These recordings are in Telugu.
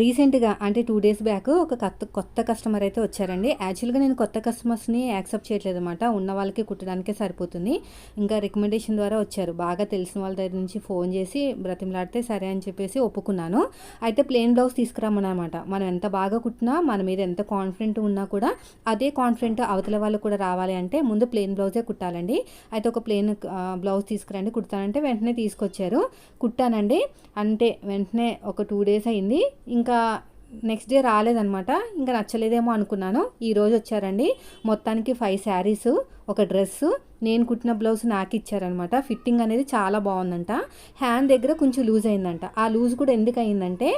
రీసెంట్గా అంటే టూ డేస్ బ్యాక్ ఒక కొత్త కొత్త కస్టమర్ అయితే వచ్చారండి. యాక్చువల్గా నేను కొత్త కస్టమర్స్ని యాక్సెప్ట్ చేయట్లేదు అనమాట ఉన్న వాళ్ళకి కుట్టడానికే సరిపోతుంది. ఇంకా రికమెండేషన్ ద్వారా వచ్చారు. బాగా తెలిసిన వాళ్ళ దగ్గర నుంచి ఫోన్ చేసి బ్రతిమలాడితే సరే అని చెప్పేసి ఒప్పుకున్నాను. అయితే ప్లెయిన్ బ్లౌజ్ తీసుకురామనమాట మనం ఎంత బాగా కుట్టినా మన మీద ఎంత కాన్ఫిడెంట్ ఉన్నా కూడా అదే కాన్ఫిడెంట్ అవతల వాళ్ళు కూడా రావాలి అంటే ముందు ప్లెయిన్ బ్లౌజే కుట్టాలండి. అయితే ఒక ప్లెయిన్ బ్లౌజ్ తీసుకురండి. కుడతానంటే వెంటనే తీసుకొచ్చారు. కుట్టానండి. అంటే వెంటనే ఒక టూ డేస్ అయింది. ఇంకా నెక్స్ట్ డే రాలేదనమాట ఇంకా నచ్చలేదేమో అనుకున్నాను. ఈరోజు వచ్చారండి. మొత్తానికి ఫైవ్ శారీస్ ఒక డ్రెస్ నేను కుట్టిన బ్లౌజ్ నాకు ఇచ్చారనమాట ఫిట్టింగ్ అనేది చాలా బాగుందంట. హ్యాండ్ దగ్గర కొంచెం లూజ్ అయిందంట. ఆ లూజ్ కూడా ఎందుకు అయిందంటే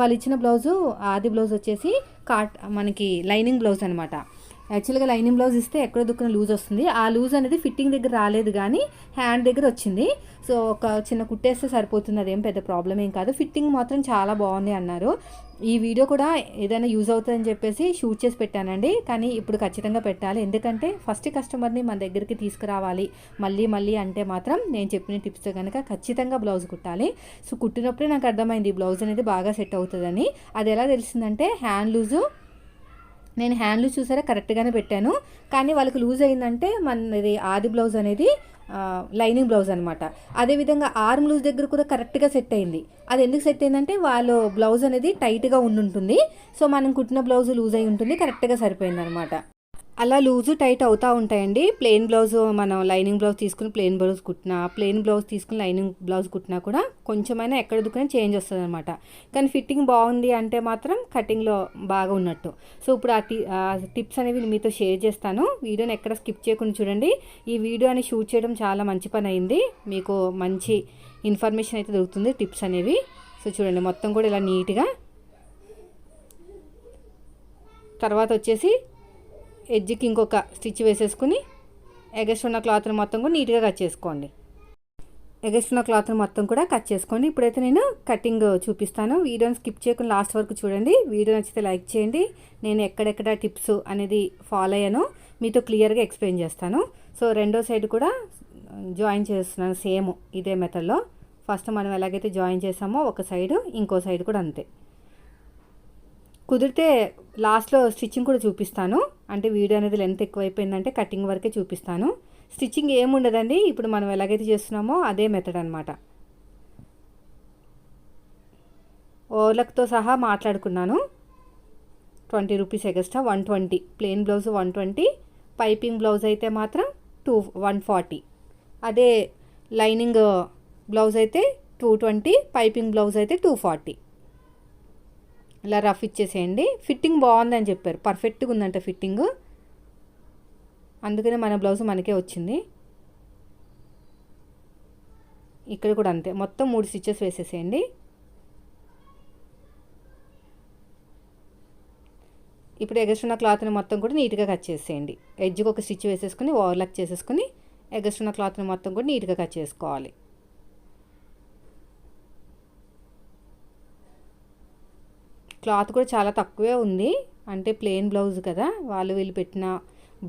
వాళ్ళు ఇచ్చిన బ్లౌజు ఆది బ్లౌజ్ వచ్చేసి కాట్ మనకి లైనింగ్ బ్లౌజ్ అనమాట యాక్చువల్గా లైనింగ్ బ్లౌజ్ ఇస్తే ఎక్కడ దుక్కున లూజ్ వస్తుంది. ఆ లూజ్ అనేది ఫిట్టింగ్ దగ్గర రాలేదు కానీ హ్యాండ్ దగ్గర వచ్చింది. సో ఒక చిన్న కుట్టేస్తే సరిపోతుంది అదేం పెద్ద ప్రాబ్లం ఏం కాదు. ఫిట్టింగ్ మాత్రం చాలా బాగుంది అన్నారు. ఈ వీడియో కూడా ఏదైనా యూజ్ అవుతుందని చెప్పేసి షూట్ చేసి పెట్టానండి. కానీ ఇప్పుడు ఖచ్చితంగా పెట్టాలి. ఎందుకంటే ఫస్ట్ కస్టమర్ని మన దగ్గరికి తీసుకురావాలి. మళ్ళీ మళ్ళీ అంటే మాత్రం నేను చెప్పిన టిప్స్ కనుక ఖచ్చితంగా బ్లౌజ్ కుట్టాలి. సో కుట్టినప్పుడే నాకు అర్థమైంది ఈ బ్లౌజ్ అనేది బాగా సెట్ అవుతుందని. అది ఎలా తెలిసిందంటే హ్యాండ్ లూజు నేను హ్యాండ్లు చూసారా? కరెక్ట్గానే పెట్టాను. కానీ వాళ్ళకి లూజ్ అయిందంటే మనది ఆది బ్లౌజ్ అనేది లైనింగ్ బ్లౌజ్ అనమాట అదేవిధంగా ఆర్మ్ లూజ్ దగ్గర కూడా కరెక్ట్గా సెట్ అయింది. అది ఎందుకు సెట్ అయిందంటే వాళ్ళు బ్లౌజ్ అనేది టైట్గా ఉండుంటుంది. సో మనం కుట్టిన బ్లౌజ్ లూజ్ అయి ఉంటుంది. కరెక్ట్గా సరిపోయింది అనమాట అలా లూజు టైట్ అవుతూ ఉంటాయండి. ప్లెయిన్ బ్లౌజ్ మనం లైనింగ్ బ్లౌజ్ తీసుకుని ప్లెయిన్ బ్లౌజ్ కుట్టినా ప్లెయిన్ బ్లౌజ్ తీసుకుని లైనింగ్ బ్లౌజ్ కుట్టినా కూడా కొంచెమైనా ఎక్కడ దుక్కునే చేంజ్ వస్తుంది అనమాట కానీ ఫిట్టింగ్ బాగుంది అంటే మాత్రం కటింగ్లో బాగా ఉన్నట్టు. సో ఇప్పుడు ఆ టిప్స్ అనేవి మీతో షేర్ చేస్తాను. వీడియోని ఎక్కడ స్కిప్ చేయకుండా చూడండి. ఈ వీడియోని షూట్ చేయడం చాలా మంచి పని అయింది. మీకు మంచి ఇన్ఫర్మేషన్ అయితే దొరుకుతుంది టిప్స్ అనేవి. సో చూడండి మొత్తం కూడా ఇలా నీట్గా. తర్వాత వచ్చేసి ఎడ్జ్కి ఇంకొక స్టిచ్ వేసేసుకుని ఎగస్ట్ ఉన్న క్లాత్ని మొత్తం కూడా నీట్గా కట్ చేసుకోండి. ఎగస్ట్ ఉన్న క్లాత్ని మొత్తం కూడా కట్ చేసుకోండి. ఇప్పుడైతే నేను కటింగ్ చూపిస్తాను. వీడియోని స్కిప్ చేయకుండా లాస్ట్ వరకు చూడండి. వీడియో నచ్చితే లైక్ చేయండి. నేను ఎక్కడెక్కడ టిప్స్ అనేది ఫాలో అయ్యానో మీతో క్లియర్గా ఎక్స్ప్లెయిన్ చేస్తాను. సో రెండో సైడ్ కూడా జాయిన్ చేస్తున్నాను సేమ్ ఇదే మెథడ్లో. ఫస్ట్ మనం ఎలాగైతే జాయిన్ చేసామో ఒక సైడు ఇంకో సైడ్ కూడా అంతే. కుదిరితే లాస్ట్లో స్టిచ్చింగ్ కూడా చూపిస్తాను. అంటే వీడియో అనేది లెంత్ ఎక్కువైపోయిందంటే కటింగ్ వరకే చూపిస్తాను. స్టిచ్చింగ్ ఏముండదండి ఇప్పుడు మనం ఎలాగైతే చేస్తున్నామో అదే మెథడ్ అనమాట ఓలక్తో సహా మాట్లాడుకున్నాను. Twenty rupees extra one twenty. Plain blouse one twenty piping blouse అయితే మాత్రం టూ వన్ ఫార్టీ. అదే లైనింగ్ బ్లౌజ్ అయితే టూ ట్వంటీ పైపింగ్ బ్లౌజ్ అయితే టూ ఫార్టీ. ఇలా రఫ్ ఇచ్చేసేయండి. ఫిట్టింగ్ బాగుందని చెప్పారు. పర్ఫెక్ట్గా ఉందంట ఫిట్టింగ్ అందుకనే మన బ్లౌజ్ మనకే వచ్చింది. ఇక్కడ కూడా అంతే. మొత్తం మూడు స్టిచ్చెస్ వేసేసేయండి. ఇప్పుడు ఎగస్ట్రున్న క్లాత్ని మొత్తం కూడా నీట్గా కట్ చేసేయండి. ఎడ్జ్కి ఒక స్టిచ్ వేసేసుకుని ఓవర్లాక్ చేసేసుకుని ఎగస్ట్రున్న క్లాత్ని మొత్తం కూడా నీట్గా కట్ చేసుకోవాలి. క్లాత్ కూడా చాలా తక్కువే ఉంది. అంటే ప్లెయిన్ బ్లౌజ్ కదా వాళ్ళు వీళ్ళు పెట్టిన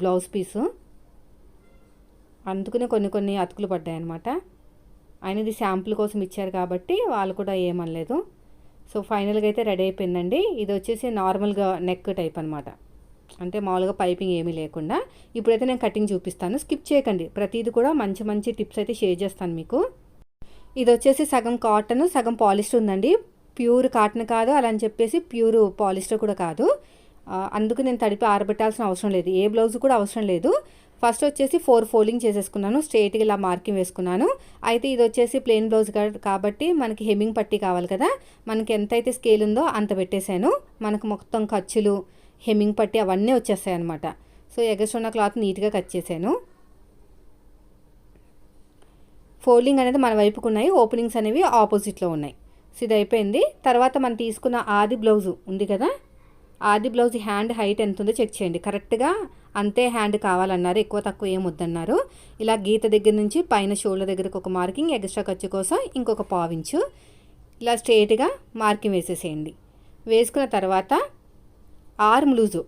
బ్లౌజ్ పీసు. అందుకనే కొన్ని కొన్ని అతుకులు పడ్డాయి అనమాట ఆయన ఇది శాంపుల్ కోసం ఇచ్చారు కాబట్టి వాళ్ళు కూడా ఏమనలేదు. సో ఫైనల్గా అయితే రెడీ అయిపోయిందండి. ఇది వచ్చేసి నార్మల్గా నెక్ టైప్ అనమాట అంటే మామూలుగా పైపింగ్ ఏమీ లేకుండా. ఇప్పుడైతే నేను కటింగ్ చూపిస్తాను. స్కిప్ చేయకండి. ప్రతిది కూడా మంచి మంచి టిప్స్ అయితే షేర్ చేస్తాను మీకు. ఇది వచ్చేసి సగం కాటన్ సగం పాలిస్టర్ ఉందండి. ప్యూర్ కాటన్ కాదు అలా అని చెప్పేసి ప్యూర్ పాలిస్టర్ కూడా కాదు. అందుకు నేను తడిపి ఆరబెట్టాల్సిన అవసరం లేదు. ఏ బ్లౌజ్ కూడా అవసరం లేదు. ఫస్ట్ వచ్చేసి ఫోర్ ఫోల్డింగ్ చేసేసుకున్నాను. స్ట్రేట్గా ఇలా మార్కింగ్ వేసుకున్నాను. అయితే ఇది వచ్చేసి ప్లెయిన్ బ్లౌజ్ కాబట్టి మనకి హెమ్మింగ్ పట్టి కావాలి కదా. మనకి ఎంతైతే స్కేల్ ఉందో అంత పెట్టేశాను. మనకు మొత్తం ఖర్చులు హెమ్మింగ్ పట్టి అవన్నీ వచ్చేస్తాయి అనమాట సో ఎగస్ట్ ఉన్న క్లాత్ నీట్గా కట్ చేశాను. ఫోల్డింగ్ అనేది మన వైపుకు ఉన్నాయి ఓపెనింగ్స్ అనేవి ఆపోజిట్లో ఉన్నాయి. ఇది అయిపోయింది తర్వాత మనం తీసుకున్న ఆది బ్లౌజు ఉంది కదా? ఆది బ్లౌజ్ హ్యాండ్ హైట్ ఎంత ఉందో చెక్ చేయండి. కరెక్ట్గా అంతే హ్యాండ్ కావాలన్నారు. ఎక్కువ తక్కువ ఏం వద్దన్నారు. ఇలా గీత దగ్గర నుంచి పైన షోల్డర్ దగ్గరకు ఒక మార్కింగ్ ఎక్స్ట్రా ఖర్చు కోసం ఇంకొక పావించు. ఇలా స్ట్రేట్గా మార్కింగ్ వేసేసేయండి. వేసుకున్న తర్వాత ఆర్మ్ లూజు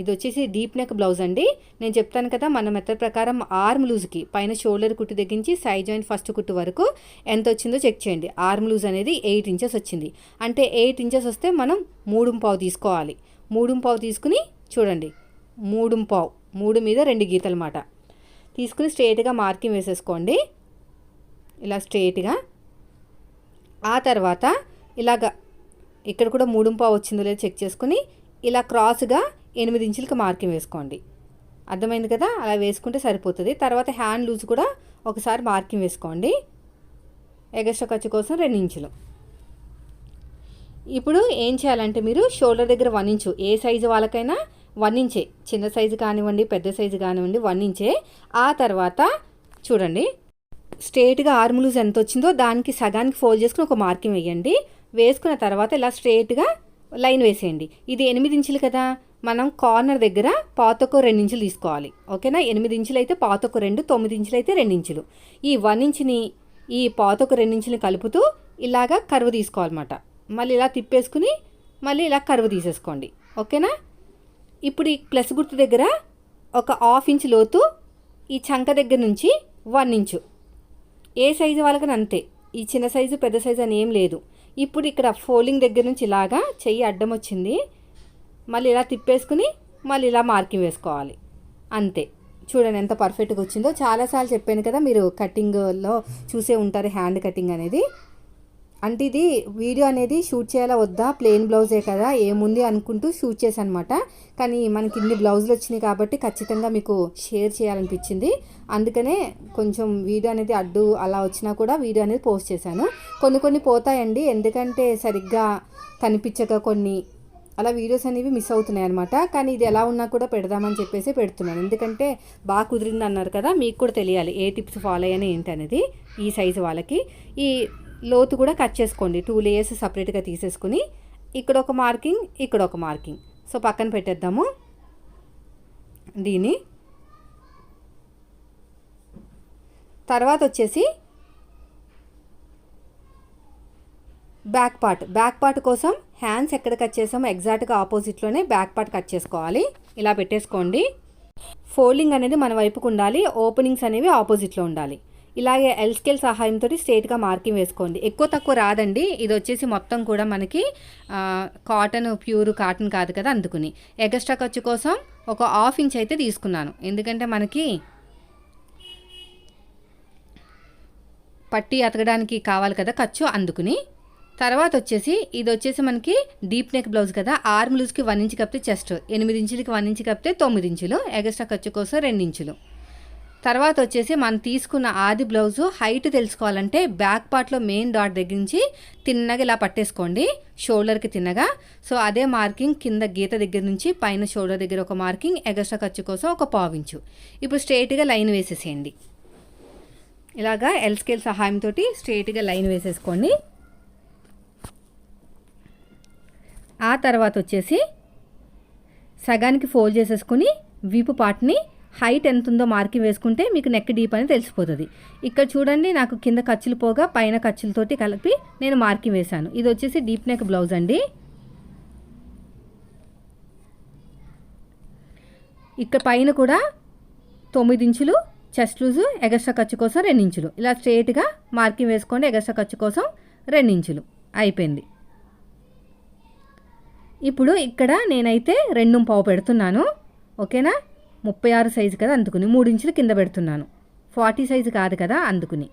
ఇది వచ్చేసి డీప్ నెక్ బ్లౌజ్ అండి. నేను చెప్తాను కదా మన మెథడ్ ప్రకారం ఆర్మ్ లూజ్కి పైన షోల్డర్ కుట్టు దగ్గరించి సైడ్ జాయింట్ ఫస్ట్ కుట్టు వరకు ఎంత వచ్చిందో చెక్ చేయండి. ఆర్మ్ లూజ్ అనేది ఎయిట్ ఇంచెస్ వచ్చింది. అంటే ఎయిట్ ఇంచెస్ వస్తే మనం మూడుం పావు తీసుకోవాలి. మూడుం పావు తీసుకుని చూడండి. మూడుం పావు మూడు మీద రెండు గీతలు మాట. తీసుకుని స్ట్రేట్గా మార్కింగ్ వేసేసుకోండి. ఇలా స్ట్రేట్గా. ఆ తర్వాత ఇలాగ ఇక్కడ కూడా మూడుంపావు వచ్చిందో లేదో చెక్ చేసుకుని ఇలా క్రాస్గా ఎనిమిది ఇంచులకి మార్కింగ్ వేసుకోండి. అర్థమైంది కదా? అలా వేసుకుంటే సరిపోతుంది. తర్వాత హ్యాండ్ లూజ్ కూడా ఒకసారి మార్కింగ్ వేసుకోండి. ఎగస్ట్రా ఖర్చు కోసం రెండు ఇంచులు. ఇప్పుడు ఏం చేయాలంటే మీరు షోల్డర్ దగ్గర వన్ ఇంచు ఏ సైజు వాళ్ళకైనా వన్ ఇంచే. చిన్న సైజు కానివ్వండి పెద్ద సైజు కానివ్వండి వన్ ఇంచే. ఆ తర్వాత చూడండి. స్ట్రేట్గా ఆర్మ్ లూజ్ ఎంత వచ్చిందో దానికి సగానికి ఫోల్డ్ చేసుకుని ఒక మార్కింగ్ వేయండి. వేసుకున్న తర్వాత ఇలా స్ట్రేట్గా లైన్ వేసేయండి. ఇది ఎనిమిది ఇంచులు కదా? మనం కార్నర్ దగ్గర పాతకు రెండు ఇంచులు తీసుకోవాలి. ఓకేనా? ఎనిమిది ఇంచులు అయితే పాతకు రెండు తొమ్మిది ఇంచులు అయితే రెండు ఇంచులు ఈ వన్ ఇంచుని ఈ పాతకు రెండు కలుపుతూ ఇలాగా కరువు తీసుకోవాలన్నమాట. మళ్ళీ ఇలా తిప్పేసుకుని మళ్ళీ ఇలా కరువు తీసేసుకోండి. ఓకేనా? ఇప్పుడు ఈ ప్లస్ గుర్తు దగ్గర ఒక హాఫ్ ఇంచ్ లోతు ఈ చంక దగ్గర నుంచి వన్ ఇంచు ఏ సైజు వాళ్ళకని అంతే. ఈ చిన్న సైజు పెద్ద సైజు అని ఏం లేదు. ఇప్పుడు ఇక్కడ ఫోల్డింగ్ దగ్గర నుంచి ఇలాగా చెయ్యి అడ్డం వచ్చింది. మళ్ళీ ఇలా తిప్పేసుకుని మళ్ళీ ఇలా మార్కింగ్ వేసుకోవాలి. అంతే. చూడండి ఎంత పర్ఫెక్ట్గా వచ్చిందో. చాలాసార్లు చెప్పాను కదా మీరు కటింగ్లో చూసే ఉంటారు హ్యాండ్ కటింగ్ అనేది. అంటే ఇది వీడియో అనేది షూట్ చేయాలా వద్దా? ప్లెయిన్ బ్లౌజే కదా ఏముంది అనుకుంటూ షూట్ చేశానమాట. కానీ మనకి ఇన్ని బ్లౌజులు వచ్చినాయి కాబట్టి ఖచ్చితంగా మీకు షేర్ చేయాలనిపించింది. అందుకనే కొంచెం వీడియో అనేది అడ్డు అలా వచ్చినా కూడా వీడియో అనేది పోస్ట్ చేశాను. కొన్ని కొన్ని పోతాయండి. ఎందుకంటే సరిగ్గా కనిపించక కొన్ని అలా వీడియోస్ అనేవి మిస్ అవుతున్నాయి అనమాట కానీ ఇది ఎలా ఉన్నా కూడా పెడదామని చెప్పేసి పెడుతున్నాను. ఎందుకంటే బాగా కుదిరింది అన్నారు కదా మీకు కూడా తెలియాలి ఏ టిప్స్ ఫాలో అయ్యాను ఏంటి అనేది ఈ సైజు వాళ్ళకి. ఈ లోతు కూడా కట్ చేసుకోండి టూ లేయర్స్ సపరేట్గా తీసేసుకుని ఇక్కడ ఒక మార్కింగ్ ఇక్కడ ఒక మార్కింగ్. సో పక్కన పెట్టేద్దాము. దీన్ని. తర్వాత వచ్చేసి బ్యాక్ పార్ట్. బ్యాక్ పార్ట్ కోసం హ్యాండ్స్ ఎక్కడ కట్ చేసామో ఎగ్జాక్ట్గా ఆపోజిట్లోనే బ్యాక్ పార్ట్ కట్ చేసుకోవాలి. ఇలా పెట్టేసుకోండి. ఫోల్డింగ్ అనేది మన వైపుకు ఉండాలి. ఓపెనింగ్స్ అనేవి ఆపోజిట్లో ఉండాలి. ఇలాగే ఎల్ స్కేల్ సహాయంతో స్ట్రేట్గా మార్కింగ్ వేసుకోండి. ఎక్కువ తక్కువ రాదండి. ఇది వచ్చేసి మొత్తం కూడా మనకి కాటన్ ప్యూర్ కాటన్ కాదు కదా అందుకుని. ఎగస్ట్రా ఖర్చు కోసం ఒక హాఫ్ ఇంచ్ అయితే తీసుకున్నాను. ఎందుకంటే మనకి పట్టి అతకడానికి కావాలి కదా ఖర్చు అందుకుని. తర్వాత వచ్చేసి ఇది వచ్చేసి మనకి డీప్ నెక్ బ్లౌజ్ కదా. ఆర్మ్ లూజ్కి వన్ ఇంచ్ కప్పితే చెస్ట్ ఎనిమిది ఇంచులకి వన్ ఇంచ్ కప్పితే తొమ్మిది ఇంచులు ఎగస్ట్రా ఖర్చు కోసం రెండు ఇంచులు. తర్వాత వచ్చేసి మనం తీసుకున్న ఆది బ్లౌజు హైట్ తెలుసుకోవాలంటే బ్యాక్ పార్ట్లో మెయిన్ డాట్ దగ్గర నుంచి తిన్నగా ఇలా పట్టేసుకోండి షోల్డర్కి తిన్నగా. సో అదే మార్కింగ్ కింద గీత దగ్గర నుంచి పైన షోల్డర్ దగ్గర ఒక మార్కింగ్ ఎగస్ట్రా ఖర్చు కోసం ఒక పావించు ఇప్పుడు స్ట్రైట్గా లైన్ వేసేసేయండి. ఇలాగా ఎల్ స్కేల్ సహాయంతో స్ట్రైట్గా లైన్ వేసేసుకోండి. ఆ తర్వాత వచ్చేసి సగానికి ఫోల్డ్ చేసేసుకుని వీపు పార్ట్ని హైట్ ఎంత ఉందో మార్కింగ్ వేసుకుంటే మీకు నెక్ డీప్ అని తెలిసిపోతుంది. ఇక్కడ చూడండి నాకు కింద ఖర్చులు పోగా పైన ఖర్చులతోటి కలిపి నేను మార్కింగ్ వేశాను. ఇది వచ్చేసి డీప్ నెక్ బ్లౌజ్ అండి. ఇక్కడ పైన కూడా తొమ్మిది ఇంచులు చెస్ట్ లూజు ఎగస్ట్రా ఖర్చు కోసం రెండించులు ఇలా స్ట్రేట్గా మార్కింగ్ వేసుకోండి ఎగస్ట్రా ఖర్చు కోసం రెండించులు అయిపోయింది. ఇప్పుడు ఇక్కడ నేనైతే రెండు పావు పెడుతున్నాను. ఓకేనా? ముప్పై ఆరు సైజు కదా అందుకుని మూడు ఇంచులు కింద పెడుతున్నాను. ఫార్టీ సైజు కాదు కదా అందుకుని.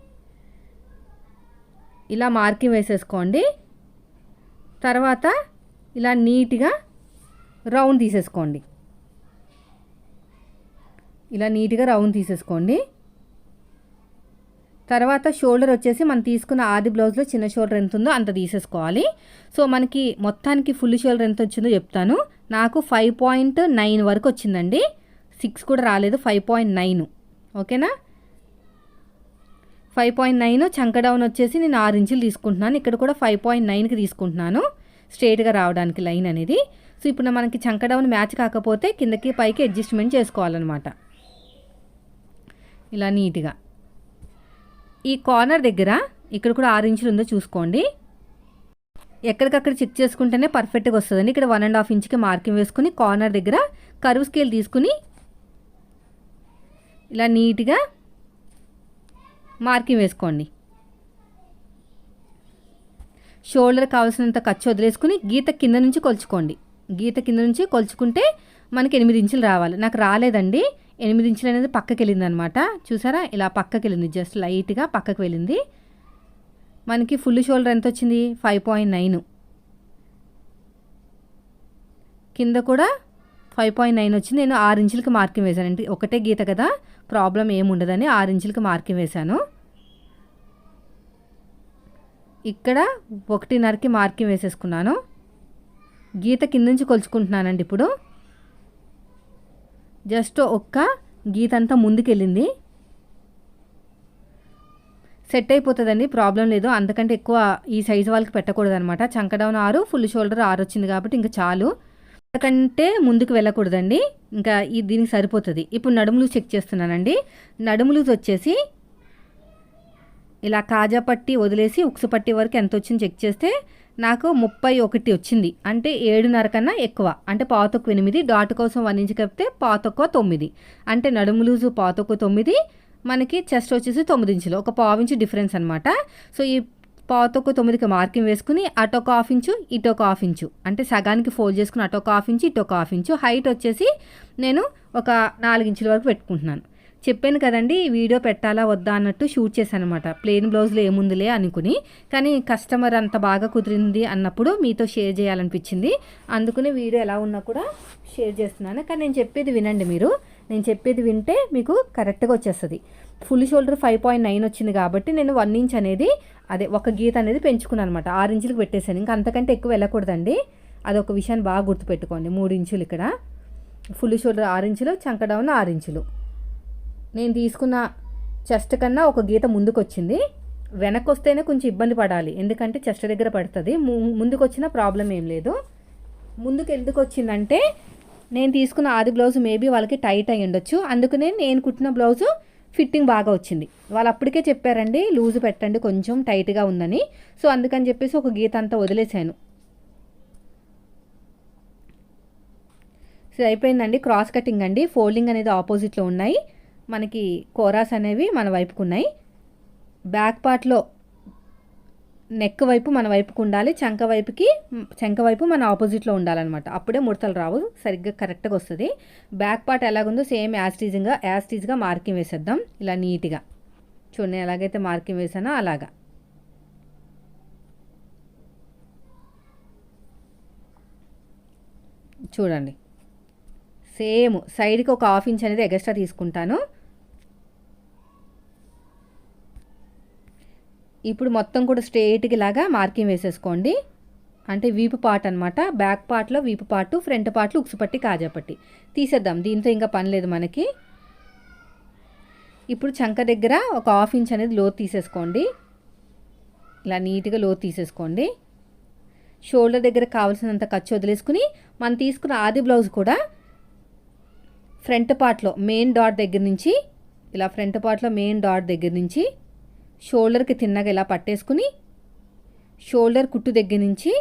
ఇలా మార్కింగ్ వేసేసుకోండి. తర్వాత ఇలా నీట్గా రౌండ్ తీసేసుకోండి. ఇలా నీట్గా రౌండ్ తీసేసుకోండి. తర్వాత షోల్డర్ వచ్చేసి మనం తీసుకున్న ఆది బ్లౌజ్లో చిన్న షోల్డర్ ఎంత ఉందో అంత తీసేసుకోవాలి. సో మనకి మొత్తానికి ఫుల్ షోల్డర్ ఎంత వచ్చిందో చెప్తాను. నాకు ఫైవ్ పాయింట్ నైన్ వరకు వచ్చిందండి. సిక్స్ కూడా రాలేదు ఫైవ్ పాయింట్ నైన్ ఓకేనా? ఫైవ్ పాయింట్ నైన్ చంక డౌన్ వచ్చేసి నేను ఆరు ఇంచులు తీసుకుంటున్నాను. ఇక్కడ కూడా ఫైవ్ పాయింట్ నైన్కి తీసుకుంటున్నాను. స్ట్రేట్గా రావడానికి లైన్ అనేది. సో ఇప్పుడు మనకి చంక డౌన్ మ్యాచ్ కాకపోతే కిందకి పైకి అడ్జస్ట్మెంట్ చేసుకోవాలన్నమాట. ఇలా నీట్గా ఈ కార్నర్ దగ్గర ఇక్కడ కూడా ఆరు ఇంచులు ఉందో చూసుకోండి. ఎక్కడికక్కడ చెక్ చేసుకుంటేనే పర్ఫెక్ట్గా వస్తుందండి. ఇక్కడ వన్ అండ్ హాఫ్ ఇంచ్కి మార్కింగ్ వేసుకుని కార్నర్ దగ్గర కరువు స్కేల్ తీసుకుని ఇలా నీట్గా మార్కింగ్ వేసుకోండి. షోల్డర్ కావాల్సినంత ఖర్చు వదిలేసుకుని గీత కింద నుంచి కొలుచుకోండి. గీత కింద నుంచి కొలుచుకుంటే మనకి ఎనిమిది ఇంచులు రావాలి. నాకు రాలేదండి. ఎనిమిది ఇంచులు అనేది పక్కకి వెళ్ళింది అనమాట చూసారా? ఇలా పక్కకి వెళ్ళింది జస్ట్ లైట్గా పక్కకి వెళ్ళింది. మనకి ఫుల్ షోల్డర్ ఎంత వచ్చింది ఫైవ్ పాయింట్ నైన్. కింద కూడా ఫైవ్ పాయింట్ నైన్ వచ్చింది. నేను ఆరు ఇంచులకి మార్కింగ్ వేశాను. అంటే ఒకటే గీత కదా? ప్రాబ్లం ఏముండదని ఆరు ఇంచులకి మార్కింగ్ వేశాను. ఇక్కడ ఒకటిన్నరకి మార్కింగ్ వేసేసుకున్నాను. గీత కింద నుంచి కొలుచుకుంటున్నానండి ఇప్పుడు. జస్ట్ ఒక్క గీతంతా ముందుకెళ్ళింది. సెట్ అయిపోతుందండి ప్రాబ్లం లేదు. అంతకంటే ఎక్కువ ఈ సైజు వాళ్ళకి పెట్టకూడదు అనమాట చంకడౌన్ ఆరు ఫుల్ షోల్డర్ ఆరు వచ్చింది కాబట్టి ఇంకా చాలు. అంతకంటే ముందుకు వెళ్ళకూడదండి. ఇంకా ఈ దీనికి సరిపోతుంది. ఇప్పుడు నడుములు చెక్ చేస్తున్నానండి. నడుములు వచ్చేసి ఇలా కాజా పట్టి వదిలేసి ఉక్సు పట్టి వరకు ఎంత వచ్చింది చెక్ చేస్తే నాకు ముప్పై ఒకటి వచ్చింది. అంటే ఏడున్నర కన్నా ఎక్కువ. అంటే పాతకు ఎనిమిది డాట్ కోసం వన్ ఇంచ్ కలిపితే పాతొక్క తొమ్మిది. అంటే నడుము లూజు పాతొక్క తొమ్మిది మనకి చెస్ట్ వచ్చేసి తొమ్మిది ఇంచులు. ఒక పావు ఇంచు డిఫరెన్స్ అనమాట సో ఈ పాతొక్క తొమ్మిదికి మార్కింగ్ వేసుకుని అటొక హాఫ్ ఇంచు ఇటొక హాఫ్ ఇంచు. అంటే సగానికి ఫోల్డ్ చేసుకుని అటొక హాఫ్ ఇంచు ఇటొక హాఫ్ ఇంచు. హైట్ వచ్చేసి నేను ఒక నాలుగు ఇంచుల వరకు పెట్టుకుంటున్నాను. చెప్పాను కదండి ఈ వీడియో పెట్టాలా వద్దా అన్నట్టు షూట్ చేశాను అనమాట ప్లెయిన్ బ్లౌజ్లో ఏముందిలే అనుకుని కానీ కస్టమర్ అంత బాగా కుదిరింది అన్నప్పుడు మీతో షేర్ చేయాలనిపించింది. అందుకని వీడియో ఎలా ఉన్నా కూడా షేర్ చేస్తున్నాను. కానీ నేను చెప్పేది వినండి మీరు. నేను చెప్పేది వింటే మీకు కరెక్ట్గా వచ్చేస్తుంది. Full shoulder five point nine వచ్చింది కాబట్టి నేను వన్ ఇంచ్ అనేది అదే ఒక గీత అనేది పెంచుకున్నాను అనమాట ఆరు ఇంచులకు పెట్టేశాను. ఇంకా అంతకంటే ఎక్కువ వెళ్ళకూడదండి. అదొక విషయాన్ని బాగా గుర్తుపెట్టుకోండి. మూడు ఇంచులు ఇక్కడ. ఫుల్ షోల్డర్ ఆరు ఇంచులు చంక డౌన్ ఆరు ఇంచులు. నేను తీసుకున్న చెస్ట్ కన్నా ఒక గీత ముందుకొచ్చింది. వెనక్కి వస్తేనే కొంచెం ఇబ్బంది పడాలి. ఎందుకంటే చెస్ట్ దగ్గర పడుతుంది. ముందుకు వచ్చిన ప్రాబ్లం ఏం లేదు. ముందుకు ఎందుకు వచ్చిందంటే నేను తీసుకున్న ఆది బ్లౌజ్ మేబీ వాళ్ళకి టైట్ అయ్యి ఉండొచ్చు. అందుకనే నేను కుట్టిన బ్లౌజు ఫిట్టింగ్ బాగా వచ్చింది. వాళ్ళు అప్పటికే చెప్పారండి లూజ్ పెట్టండి కొంచెం టైట్గా ఉందని. సో అందుకని చెప్పేసి ఒక గీత అంతా వదిలేశాను. సో అయిపోయిందండి. క్రాస్ కటింగ్ అండి. ఫోల్డింగ్ అనేది ఆపోజిట్లో ఉన్నాయి. మనకి కోరాస్ అనేవి మన వైపుకున్నాయి. బ్యాక్ పార్ట్లో నెక్ వైపు మన వైపుకు ఉండాలి చంక వైపుకి చంక వైపు మన ఆపోజిట్లో ఉండాలన్నమాట. అప్పుడే ముడతలు రావు సరిగ్గా కరెక్ట్గా వస్తుంది. బ్యాక్ పార్ట్ ఎలాగుందో సేమ్ యాస్టీజ్గా యాస్టీజ్గా మార్కింగ్ వేసేద్దాం ఇలా నీట్గా. చూడండి ఎలాగైతే మార్కింగ్ వేసానో అలాగా. చూడండి. సేమ్ సైడ్కి ఒక హాఫ్ ఇంచ్ అనేది ఎగస్ట్రా తీసుకుంటాను. ఇప్పుడు మొత్తం కూడా స్ట్రేట్కి లాగా మార్కింగ్ వేసేసుకోండి. అంటే వీపు పార్ట్ అనమాట బ్యాక్ పార్ట్లో వీపు పార్ట్ ఫ్రంట్ పార్ట్లు ఉక్సుపట్టి కాజాపట్టి తీసేద్దాం. దీంతో ఇంకా పని లేదు మనకి. ఇప్పుడు చంక దగ్గర ఒక హాఫ్ ఇంచ్ అనేది లోతు తీసేసుకోండి. ఇలా నీట్గా లోతు తీసేసుకోండి. షోల్డర్ దగ్గర కావాల్సినంత ఖర్చు వదిలేసుకుని మనం తీసుకున్న ఆది బ్లౌజ్ కూడా ఫ్రంట్ పార్ట్లో మెయిన్ డాట్ దగ్గర నుంచి ఇలా ఫ్రంట్ పార్ట్లో మెయిన్ డాట్ దగ్గర నుంచి షోల్డర్కి తిన్నగా ఇలా పట్టేసుకుని షోల్డర్ కుట్టు దగ్గర నుంచి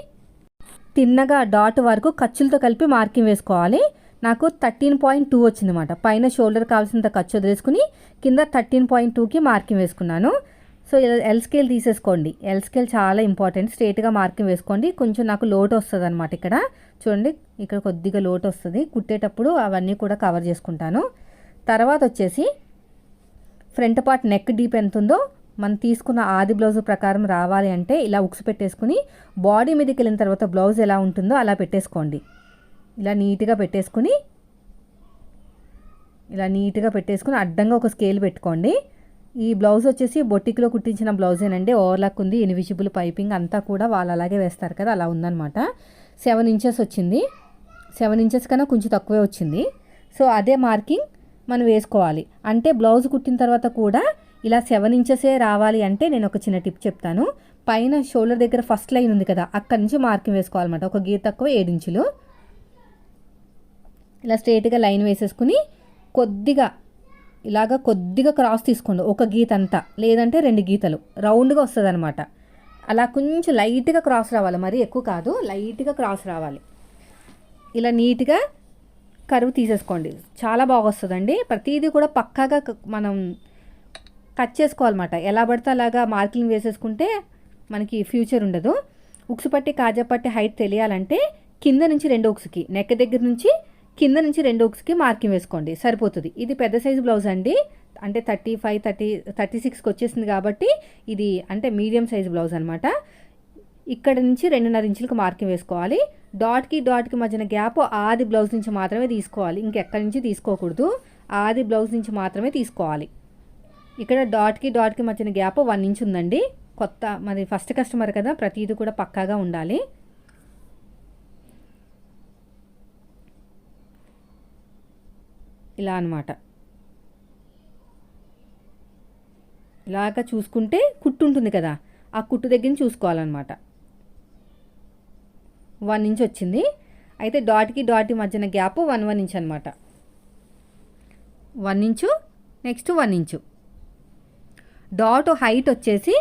తిన్నగా డాట్ వరకు ఖర్చులతో కలిపి మార్కింగ్ వేసుకోవాలి. నాకు థర్టీన్ పాయింట్ టూ వచ్చిందన్నమాట. పైన షోల్డర్ కావాల్సినంత ఖర్చు వదిలేసుకుని కింద థర్టీన్ పాయింట్ టూకి మార్కింగ్ వేసుకున్నాను. సో ఎల్ స్కేల్ తీసేసుకోండి. ఎల్ స్కేల్ చాలా ఇంపార్టెంట్ స్ట్రేట్గా మార్కింగ్ వేసుకోండి. కొంచెం నాకు లోటు వస్తుంది అనమాట ఇక్కడ. చూడండి ఇక్కడ కొద్దిగా లోటు వస్తుంది. కుట్టేటప్పుడు అవన్నీ కూడా కవర్ చేసుకుంటాను. తర్వాత వచ్చేసి ఫ్రంట్ పార్ట్ నెక్ డీప్ ఎంత ఉందో మనం తీసుకున్న ఆది బ్లౌజ్ ప్రకారం రావాలి అంటే ఇలా ఉక్స్ పెట్టేసుకుని బాడీ మీదకి వెళ్ళిన తర్వాత బ్లౌజ్ ఎలా ఉంటుందో అలా పెట్టేసుకోండి. ఇలా నీట్గా పెట్టేసుకుని ఇలా నీట్గా పెట్టేసుకుని అడ్డంగా ఒక స్కేల్ పెట్టుకోండి. ఈ బ్లౌజ్ వచ్చేసి బొట్టిక్లో కుట్టించిన బ్లౌజేనండి. ఓవర్లాక్ ఉంది ఇన్విజిబుల్ పైపింగ్ అంతా కూడా వాళ్ళు అలాగే వేస్తారు కదా అలా ఉందన్నమాట. సెవెన్ ఇంచెస్ వచ్చింది. సెవెన్ ఇంచెస్ కన్నా కొంచెం తక్కువే వచ్చింది. సో అదే మార్కింగ్ మనం వేసుకోవాలి. అంటే బ్లౌజ్ కుట్టిన తర్వాత కూడా ఇలా సెవెన్ ఇంచెసే రావాలి అంటే నేను ఒక చిన్న టిప్ చెప్తాను. పైన షోల్డర్ దగ్గర ఫస్ట్ లైన్ ఉంది కదా అక్కడి నుంచి మార్కింగ్ వేసుకోవాలన్నమాట. ఒక గీత తక్కువ ఏడించులు ఇలా స్ట్రైట్గా లైన్ వేసేసుకుని కొద్దిగా ఇలాగ కొద్దిగా క్రాస్ తీసుకోండి. ఒక గీత అంతా లేదంటే రెండు గీతలు. రౌండ్గా వస్తుంది అనమాట అలా కొంచెం లైట్గా క్రాస్ రావాలి. మరి ఎక్కువ కాదు. లైట్గా క్రాస్ రావాలి. ఇలా నీట్గా కరువు తీసేసుకోండి. చాలా బాగా వస్తుందండి. ప్రతిదీ కూడా పక్కాగా మనం కట్ చేసుకోవాలన్నమాట. ఎలా పడితే అలాగా మార్కింగ్ వేసేసుకుంటే మనకి ఫ్యూచర్ ఉండదు. ఉక్సు పట్టి కాజా పట్టి హైట్ తెలియాలంటే కింద నుంచి రెండు ఉక్సుకి నెక్క దగ్గర నుంచి కింద నుంచి రెండు ఉక్స్కి మార్కింగ్ వేసుకోండి. సరిపోతుంది. ఇది పెద్ద సైజు బ్లౌజ్ అండి. అంటే థర్టీ ఫైవ్ థర్టీ థర్టీ సిక్స్కి వచ్చేసింది కాబట్టి ఇది అంటే మీడియం సైజు బ్లౌజ్ అనమాట ఇక్కడ నుంచి రెండున్నర ఇంచులకు మార్కింగ్ వేసుకోవాలి. డాట్కి డాట్కి మధ్యన గ్యాప్ ఆది బ్లౌజ్ నుంచి మాత్రమే తీసుకోవాలి. ఇంకెక్కడి నుంచి తీసుకోకూడదు. ఆది బ్లౌజ్ నుంచి మాత్రమే తీసుకోవాలి. ఇక్కడ డాట్కి డాట్కి మధ్యన గ్యాప్ వన్ ఇంచ్ ఉందండి. కొత్త మరి ఫస్ట్ కస్టమర్ కదా ప్రతిదీ కూడా పక్కాగా ఉండాలి. ఇలా అనమాట ఇలాగ చూసుకుంటే కుట్టు ఉంటుంది కదా ఆ కుట్టు దగ్గర చూసుకోవాలన్నమాట. వన్ ఇంచ్ వచ్చింది. అయితే డాట్కి డాట్ మధ్యన గ్యాప్ వన్ వన్ ఇంచ్ అనమాట one inch next one inch. Dot height వచ్చేసి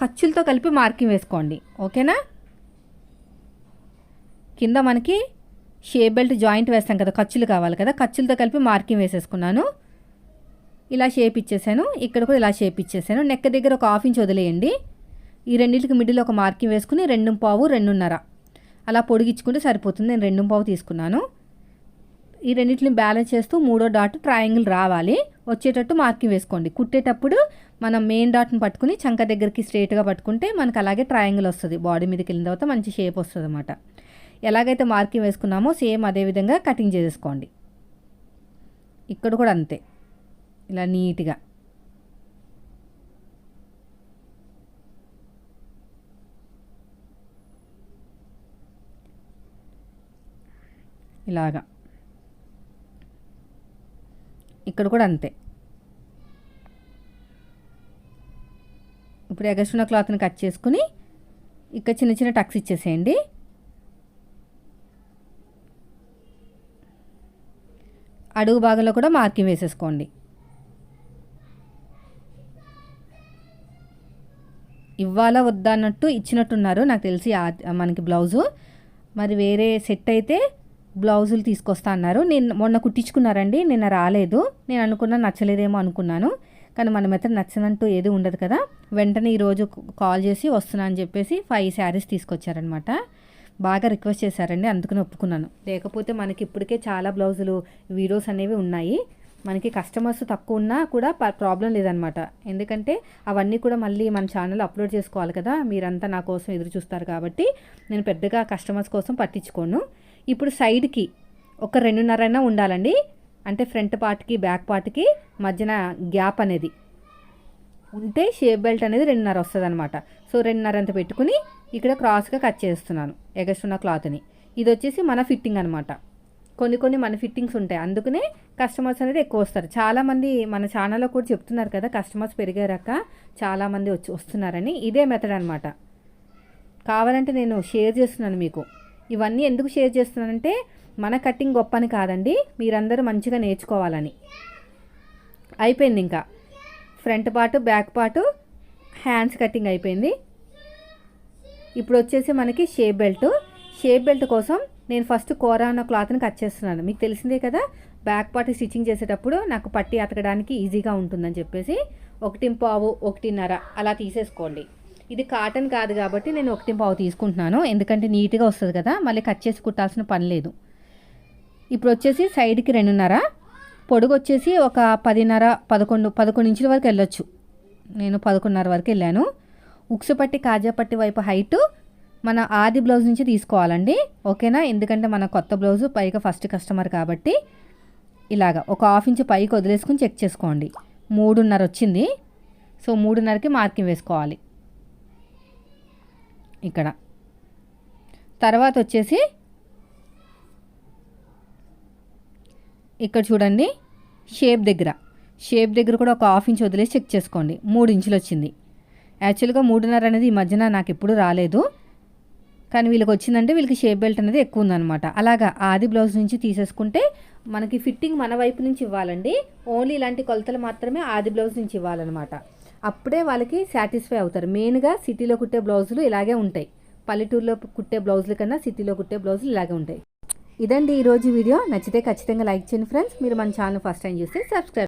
ఖర్చులతో కలిపి మార్కింగ్ వేసుకోండి. ఓకేనా? కింద మనకి షేప్ బెల్ట్ జాయింట్ వేస్తాం కదా ఖర్చులు కావాలి కదా ఖర్చులతో కలిపి మార్కింగ్ వేసేసుకున్నాను. ఇలా షేప్ ఇచ్చేసాను ఇక్కడ కూడా ఇలా షేప్ ఇచ్చేసాను. నెక్ దగ్గర ఒక హాఫ్ ఇంచ్ వదిలేయండి. ఈ రెండింటికి మిడిల్ ఒక మార్కింగ్ వేసుకుని రెండు పావు రెండున్నర. అలా పొడిగించుకుంటే సరిపోతుంది. నేను రెండు పావు తీసుకున్నాను. ఈ రెండింటిని బ్యాలెన్స్ చేస్తూ మూడో డాట్ ట్రయాంగిల్ రావాలి. వచ్చేటట్టు మార్కింగ్ వేసుకోండి. కుట్టేటప్పుడు మనం మెయిన్ డాట్ని పట్టుకుని చంక దగ్గరికి స్ట్రేట్గా పట్టుకుంటే మనకు అలాగే ట్రయాంగిల్ వస్తుంది. బాడీ మీదకి వెళ్ళిన తర్వాత మంచి షేప్ వస్తుంది అన్నమాట ఎలాగైతే మార్కింగ్ వేసుకున్నామో సేమ్ అదే విధంగా కటింగ్ చేసేసుకోండి. ఇక్కడ కూడా అంతే. ఇలా నీట్గా. ఇలాగా. ఇక్కడ కూడా అంతే. ఇప్పుడు ఎగస్ట్రున్న క్లాత్ని కట్ చేసుకుని ఇక్కడ చిన్న చిన్న టక్స్ ఇచ్చేసేయండి. అడుగు భాగంలో కూడా మార్కింగ్ వేసేసుకోండి. ఇవ్వాలా వద్దా అన్నట్టు ఇచ్చినట్టున్నారు. నాకు తెలిసి ఆ- మనకి బ్లౌజు. మరి వేరే సెట్ అయితే బ్లౌజులు తీసుకొస్తా అన్నారు. నేను మొన్న కుట్టించుకున్నారండి నిన్న రాలేదు. నేను అనుకున్నా నచ్చలేదేమో అనుకున్నాను. కానీ మన మెథడ్ నచ్చనంటూ ఏది ఉండదు కదా. వెంటనే ఈరోజు కాల్ చేసి వస్తున్నా అని చెప్పేసి ఫైవ్ శారీస్ తీసుకొచ్చారనమాట బాగా రిక్వెస్ట్ చేశారండి అందుకని ఒప్పుకున్నాను. లేకపోతే మనకి ఇప్పటికే చాలా బ్లౌజులు వీడియోస్ అనేవి ఉన్నాయి. మనకి కస్టమర్స్ తక్కువ ఉన్నా కూడా ప్రాబ్లం లేదనమాట. ఎందుకంటే అవన్నీ కూడా మళ్ళీ మన ఛానల్ అప్లోడ్ చేసుకోవాలి కదా మీరంతా నా కోసం ఎదురు చూస్తారు కాబట్టి నేను పెద్దగా కస్టమర్స్ కోసం పట్టించుకోను. ఇప్పుడు సైడ్కి ఒక రెండున్నరైనా ఉండాలండి. అంటే ఫ్రంట్ పార్ట్కి బ్యాక్ పార్ట్కి మధ్యన గ్యాప్ అనేది. ఉంటే షేప్ బెల్ట్ అనేది రెండున్నర వస్తుంది అనమాట సో రెండున్నర అంత పెట్టుకుని ఇక్కడ క్రాస్గా కట్ చేస్తున్నాను ఎగస్ట్రున్న క్లాత్ని. ఇది వచ్చేసి మన ఫిట్టింగ్ అనమాట కొన్ని కొన్ని మన ఫిట్టింగ్స్ ఉంటాయి అందుకనే కస్టమర్స్ అనేది ఎక్కువ వస్తారు. చాలామంది మన ఛానల్లో కూడా చెప్తున్నారు కదా కస్టమర్స్ పెరిగారాక చాలామంది వచ్చి వస్తున్నారని. ఇదే మెథడ్ అనమాట కావాలంటే నేను షేర్ చేస్తున్నాను మీకు. ఇవన్నీ ఎందుకు షేర్ చేస్తున్నానంటే మన కటింగ్ గొప్ప అని కాదండి మీరందరూ మంచిగా నేర్చుకోవాలని. అయిపోయింది ఇంకా. Front part back part hands cutting అయిపోయింది. ఇప్పుడు వచ్చేసి మనకి షేప్ బెల్ట్. షేప్ బెల్ట్ కోసం నేను ఫస్ట్ కూర ఉన్న క్లాత్ని కట్ చేస్తున్నాను. మీకు తెలిసిందే కదా బ్యాక్ పార్ట్ స్టిచ్చింగ్ చేసేటప్పుడు నాకు పట్టి అతకడానికి ఈజీగా ఉంటుందని చెప్పేసి ఒకటి పావు ఒకటిన్నర అలా తీసేసుకోండి. ఇది కాటన్ కాదు కాబట్టి నేను ఒకటి పావు తీసుకుంటున్నాను. ఎందుకంటే నీట్గా వస్తుంది కదా మళ్ళీ కట్ చేసి కుట్టాల్సిన పని లేదు. ఇప్పుడు వచ్చేసి సైడ్కి రెండున్నర. పొడుగు వచ్చేసి ఒక పదిన్నర పదకొండు పదకొండు ఇంచుల వరకు వెళ్ళొచ్చు. నేను పదకొండున్నర వరకు వెళ్ళాను. ఉక్సుపట్టి కాజాపట్టి వైపు హైట్ మన ఆది బ్లౌజ్ నుంచి తీసుకోవాలండి. ఓకేనా? ఎందుకంటే మన కొత్త బ్లౌజు పైగా ఫస్ట్ కస్టమర్ కాబట్టి ఇలాగా ఒక హాఫ్ ఇంచ్ పైకి వదిలేసుకుని చెక్ చేసుకోండి. మూడున్నర వచ్చింది. సో మూడున్నరకి మార్కింగ్ వేసుకోవాలి. ఇక్కడ. తర్వాత వచ్చేసి ఇక్కడ చూడండి. షేప్ దగ్గర. షేప్ దగ్గర కూడా ఒక హాఫ్ ఇంచ్ వదిలేసి చెక్ చేసుకోండి. మూడు ఇంచులు వచ్చింది. యాక్చువల్గా మూడున్నర అనేది ఈ మధ్యన నాకు ఎప్పుడు రాలేదు. కానీ వీళ్ళకి వచ్చిందంటే వీళ్ళకి షేప్ బెల్ట్ అనేది ఎక్కువ ఉందనమాట అలాగా ఆది బ్లౌజ్ నుంచి తీసేసుకుంటే మనకి ఫిట్టింగ్ మన వైపు నుంచి ఇవ్వాలండి. ఓన్లీ ఇలాంటి కొలతలు మాత్రమే ఆది బ్లౌజ్ నుంచి ఇవ్వాలన్నమాట. అప్పుడే వాళ్ళకి సాటిస్ఫై అవుతారు. మెయిన్గా సిటీలో కుట్టే బ్లౌజులు ఇలాగే ఉంటాయి. పల్లెటూరులో కుట్టే బ్లౌజుల కన్నా సిటీలో కుట్టే బ్లౌజులు ఇలాగే ఉంటాయి. ఇదండి ఈరోజు వీడియో. నచ్చితే ఖచ్చితంగా లైక్ చేయండి ఫ్రెండ్స్. మీరు మన ఛానల్ ఫస్ట్ టైం చూస్తే సబ్స్క్రైబ్